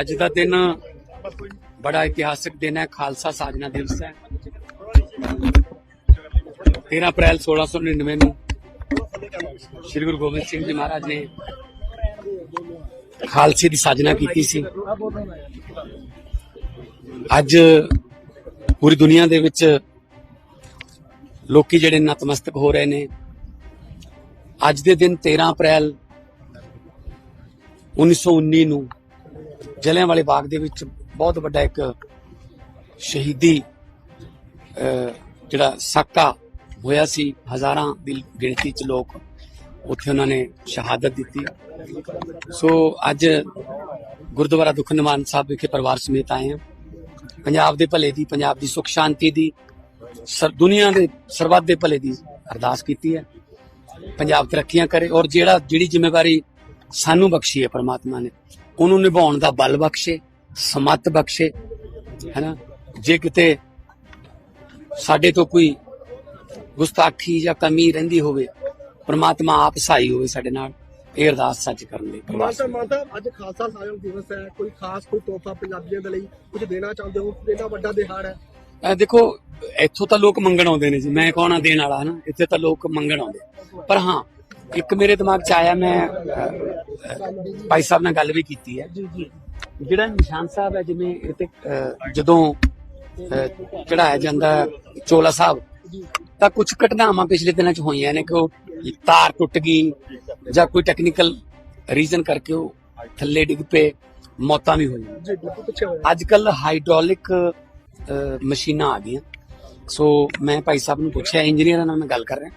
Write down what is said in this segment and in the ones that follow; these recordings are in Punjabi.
ਅੱਜ ਦਾ ਦਿਨ ਬੜਾ ਇਤਿਹਾਸਕ ਦਿਨ ਹੈ, ਖਾਲਸਾ ਸਾਜਨਾ ਦਿਵਸ ਹੈ। 13 ਅਪ੍ਰੈਲ 1699 ਨੂੰ ਸ੍ਰੀ ਗੁਰੂ ਗੋਬਿੰਦ ਸਿੰਘ ਜੀ ਮਹਾਰਾਜ ਨੇ ਖਾਲਸੇ ਦੀ ਸਾਜਨਾ ਕੀਤੀ ਸੀ। ਅੱਜ ਪੂਰੀ ਦੁਨੀਆ ਦੇ ਵਿੱਚ ਲੋਕੀ ਜਿਹੜੇ ਨਤਮਸਤਕ ਹੋ ਰਹੇ ਨੇ। ਅੱਜ ਦੇ ਦਿਨ 13 ਅਪ੍ਰੈਲ 1919 ਨੂੰ ਜਲਿਆਂਵਾਲੇ ਬਾਗ ਦੇ ਵਿੱਚ ਬਹੁਤ ਵੱਡਾ ਇੱਕ ਸ਼ਹੀਦੀ ਜਿਹੜਾ ਸਾਕਾ ਹੋਇਆ ਸੀ, ਹਜ਼ਾਰਾਂ ਦੀ ਗਿਣਤੀ ਚ ਲੋਕ ਉੱਥੇ ਉਹਨਾਂ ਨੇ ਸ਼ਹਾਦਤ ਦਿੱਤੀ। ਸੋ ਅੱਜ ਗੁਰਦੁਆਰਾ ਦੁੱਖ ਨਿਵਾਰਨ ਸਾਹਿਬ ਵਿਖੇ ਪਰਿਵਾਰ ਸਮੇਤ ਆਏ ਹਾਂ। ਪੰਜਾਬ ਦੇ ਭਲੇ ਦੀ, ਪੰਜਾਬ ਦੀ ਸੁਖ ਸ਼ਾਂਤੀ ਦੀ, ਸਰ, ਦੁਨੀਆ ਦੇ ਸਰਬੱਤ ਦੇ ਭਲੇ ਦੀ ਅਰਦਾਸ ਕੀਤੀ ਹੈ। ਪੰਜਾਬ ਤਰੱਕੀਆਂ ਕਰੇ ਔਰ ਜਿਹੜਾ, ਜਿਹੜੀ ਜ਼ਿੰਮੇਵਾਰੀ ਸਾਨੂੰ ਬਖਸ਼ੀ ਹੈ ਪ੍ਰਮਾਤਮਾ ਨੇ ਉਹਨੂੰ ਨਿਭਾਉਣ ਦਾ ਬਲ ਬਖਸ਼ੇ ਸਮਤ ਬਖਸ਼ੇ ਹੈਨਾ? ਜੇ ਕਿਤੇ ਸਾਡੇ ਤੋਂ ਕੋਈ ਗੁਸਤਾਖੀ ਜਾਂ ਕਮੀ ਰਹਿੰਦੀ ਹੋਵੇ ਪ੍ਰਮਾਤਮਾ ਆਪ ਸਹਾਈ ਹੋਵੇ ਸਾਡੇ ਨਾਲ ਇਹ ਅਰਦਾਸ ਸੱਚ ਕਰਨ ਲਈ ਮਾਤਾ ਅੱਜ ਖਾਲਸਾ ਦਿਵਸ ਹੈ ਕੋਈ ਖਾਸ ਕੋਈ ਤੋਹਫਾ ਪੰਜਾਬੀਆਂ ਦੇ ਲਈ ਕੁਝ ਦੇਣਾ ਚਾਹੁੰਦੇ ਹੋ? ਇੰਨਾ ਵੱਡਾ ਦਿਹਾੜ ਹੈ? ਇਹ ਦੇਖੋ ਇੱਥੋਂ ਤਾਂ ਲੋਕ ਮੰਗਣ ਆਉਂਦੇ ਨੇ ਜੀ ਮੈਂ ਕੌਣ ਆ ਦੇਣ ਵਾਲਾ ਹਨਾ? ਇੱਥੇ ਤਾਂ ਲੋਕ ਮੰਗਣ ਆਉਂਦੇ। ਪਰ ਹਾਂ ਇੱਕ ਮੇਰੇ ਦਿਮਾਗ 'ਚ ਆਇਆ ਮੈਂ ਭਾਈ ਸਾਹਿਬ ਨਾਲ ਗੱਲ ਵੀ ਕੀਤੀ ਹੈ। ਜਿਹੜਾ ਨਿਸ਼ਾਨ ਸਾਹਿਬ ਹੈ ਜਿਵੇਂ ਇਹ ਤੇ ਜਦੋਂ ਚੜਾਇਆ ਜਾਂਦਾ ਚੋਲਾ ਸਾਹਿਬ ਤਾਂ ਕੁਝ ਘਟਨਾਵਾਂ ਪਿਛਲੇ ਦਿਨਾਂ 'ਚ ਹੋਈਆਂ ਨੇ ਕਿ ਉਹ ਤਾਰ ਟੁੱਟ ਗਈ ਜਾਂ ਕੋਈ ਟੈਕਨੀਕਲ ਰੀਜ਼ਨ ਕਰਕੇ ਉਹ ਥੱਲੇ ਡਿੱਗ ਪਏ ਮੌਤਾਂ ਵੀ ਹੋਈਆਂ। ਅੱਜ ਕੱਲ ਹਾਈਡ੍ਰੋਲਿਕ ਮਸ਼ੀਨਾਂ ਆ ਗਈਆਂ। ਸੋ ਮੈਂ ਭਾਈ ਸਾਹਿਬ ਨੂੰ ਪੁੱਛਿਆ ਇੰਜੀਨੀਅਰਾਂ ਨਾਲ ਮੈਂ ਗੱਲ ਕਰ ਰਿਹਾ।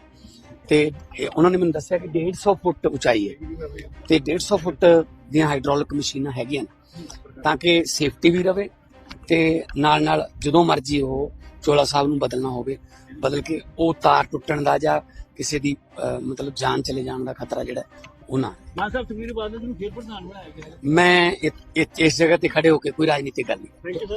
ਤੇ ਇਹ ਉਹਨਾਂ ਨੇ ਮੈਨੂੰ ਦੱਸਿਆ ਕਿ 150 ਫੁੱਟ ਉਚਾਈ ਹੈ। ਤੇ 150 ਫੁੱਟ ਦੀਆਂ ਹਾਈਡ੍ਰੋਲਿਕ ਮਸ਼ੀਨਾਂ ਹੈਗੀਆਂ ਨੇ ਤਾਂ ਕਿ ਸੇਫਟੀ ਵੀ ਰਵੇ ਤੇ ਨਾਲ ਨਾਲ ਜਦੋਂ ਮਰਜ਼ੀ ਉਹ ਚੋਲਾ ਸਾਹਿਬ ਨੂੰ ਬਦਲਣਾ ਹੋਵੇ ਬਦਲ ਕੇ ਉਹ ਤਾਰ ਟੁੱਟਣ ਦਾ ਜਾਂ ਕਿਸੇ ਦੀ ਮਤਲਬ ਜਾਨ ਚਲੇ ਜਾਣ ਦਾ ਖਤਰਾ ਜਿਹੜਾ ਉਹ ਨਾ ਰਹੇ। ਮਾਨ ਸਾਹਿਬ ਸੁਖਵੀਰ ਬਾਦਲ ਨੂੰ ਫੇਰ ਪ੍ਰਧਾਨ ਬਣਾਇਆ ਗਿਆ ਮੈਂ ਇਸ ਜਗ੍ਹਾ ਤੇ ਖੜੇ ਹੋ ਕੇ ਕੋਈ ਰਾਜਨੀਤਿਕ ਗੱਲ ਨਹੀਂ। Thank you sir